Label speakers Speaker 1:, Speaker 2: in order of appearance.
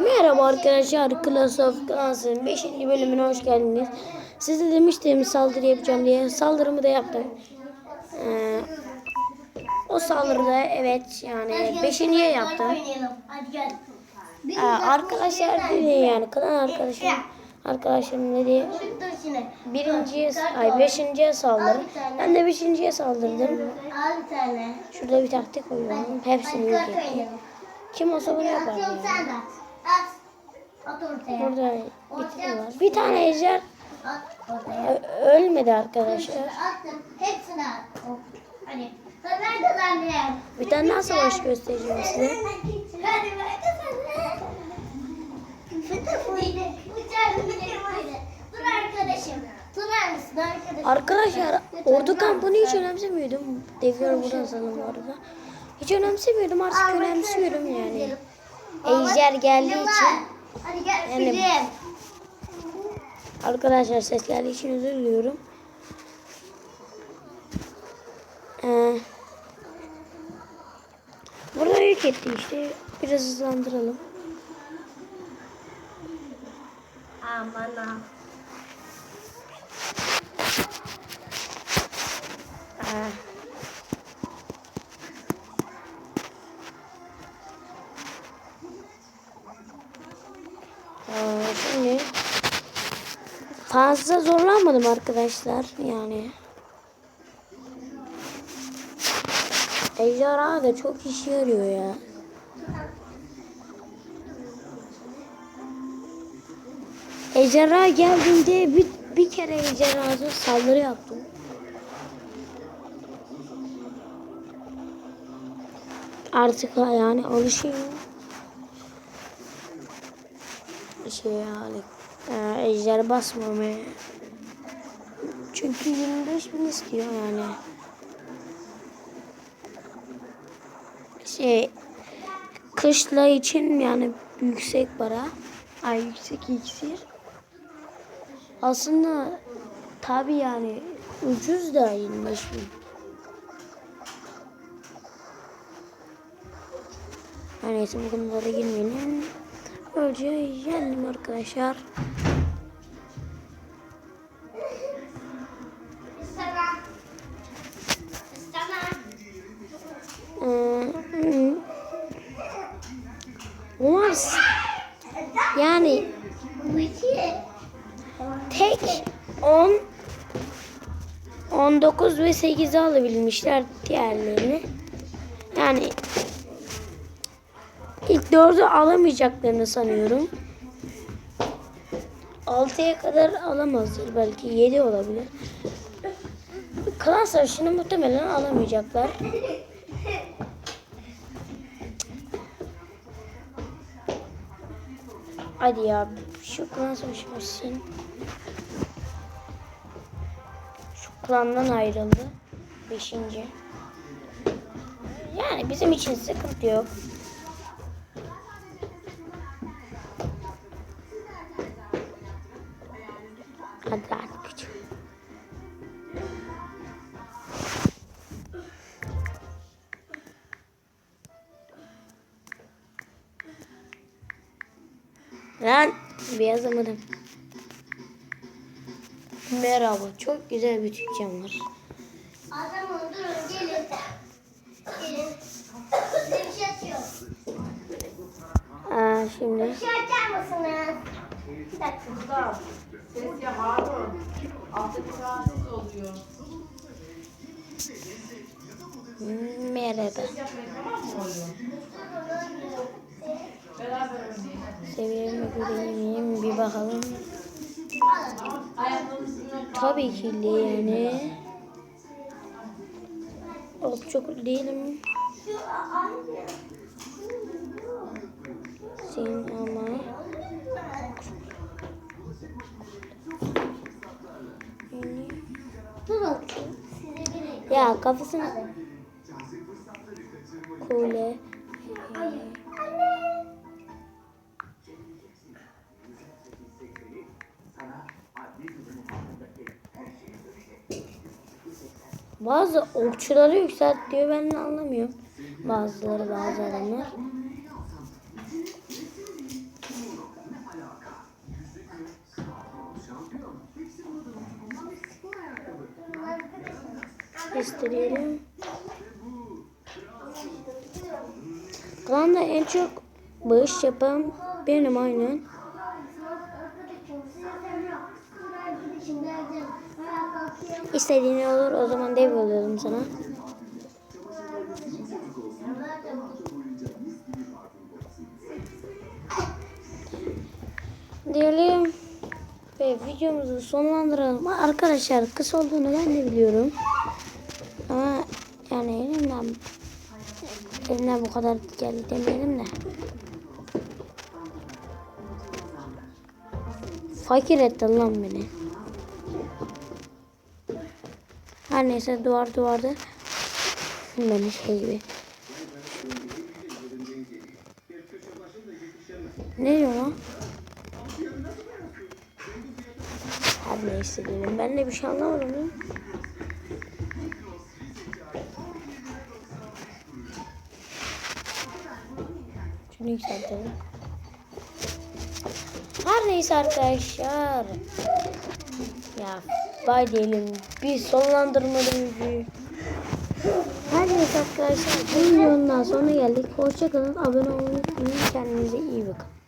Speaker 1: Merhaba arkadaşlar Clash of Clans'ın 5. bölümüne hoş geldiniz. Size demiştim saldırı yapacağım diye. Saldırımı da yaptım. Ee, o saldırıda evet yani 5.ye yaptım. Ee, arkadaşlar dedi yani klan arkadaşım arkadaşım dedi birinciye ay beşinciye saldır. Ben de beşinciye saldırdım. Şurada bir taktik koyuyorum. Hepsini yok ettim. Kim olsa bunu yapar
Speaker 2: Atıyorum sen de at. Ortaya.
Speaker 1: Burada bitiriyorlar. Bir tane ejder ölmedi arkadaşlar.
Speaker 2: Attım. Hepsini at. Kazandım.
Speaker 1: Bir tane daha savaş göstereceğim size. Arkadaşlar ordu kampını hiç önemsemiyordum. Devler burada asalım bu arada. Hiç önemsemiyordum artık önemsiyorum yani. Ejder geldiği için.
Speaker 2: Hadi gel
Speaker 1: Yani-
Speaker 2: film.
Speaker 1: Arkadaşlar sesler için özür diliyorum. Ee, burada yük etti işte. Biraz hızlandıralım.
Speaker 2: Aman ha.
Speaker 1: Ee, fazla zorlanmadım arkadaşlar yani. Ejderha da çok işe yarıyor ya. Ejderha geldiğinde bir, bir kere ejderhası saldırı yaptım. Artık yani alışıyor. Şey yani e, ejder basmamaya. Çünkü 25 bin istiyor yani. Şey kışla için yani yüksek para. Ay yüksek iksir. Aslında tabi yani ucuz da 25 bin. Her neyse bu konulara girmeyelim. Önce yendim arkadaşlar.
Speaker 2: İstemem.
Speaker 1: Ee, Umarız yani tek 10 19 ve 8'e alabilmişler diğerlerini. Yani ilk 4'ü alamayacaklarını sanıyorum. 6'ya kadar alamazlar. Belki 7 olabilir. Klan savaşını muhtemelen alamayacaklar. Hadi ya şu klan savaşı bitsin. Şu klandan ayrıldı. Beşinci. Yani bizim için sıkıntı yok. Lan bir yazamadım. Merhaba. Çok güzel bir Türkçem var.
Speaker 2: Adamım durun gelin. Gelin. Size bir şey atıyorum.
Speaker 1: Aa, şimdi
Speaker 2: Bir şey açar mısınız? Bir dakika.
Speaker 3: Ses ya Harun. Alttaki rahatsız oluyor.
Speaker 1: merhaba.
Speaker 3: Yapmayın tamam mı oğlum?
Speaker 1: Seviyemi göreyim bir bakalım. Tabii ki yani. Çok çok değilim. Senin ama. Ya kafasına kule. Bazı okçuları yükselt diyor ben de anlamıyorum. Bazıları bazı adamlar. Gösterelim. Klanda en çok bağış yapan benim aynen. İstediğin olur o zaman devralıyordum sana. Diyelim ve videomuzu sonlandıralım. Arkadaşlar kısa olduğunu ben de biliyorum. Ama yani elimden elimden bu kadar geldi demeyelim de. Fakir ettin lan beni. Her neyse duvar duvarda. Beni şey gibi. Ne diyor lan? Her neyse dedim. Ben de bir şey anlamadım. ya. Şunu yükseltelim. Her neyse arkadaşlar. Ya bay diyelim. Bir sonlandırmalı videoyu. Her neyse arkadaşlar. Bu daha sonuna geldik. Hoşçakalın. Abone olmayı unutmayın. Kendinize iyi bakın.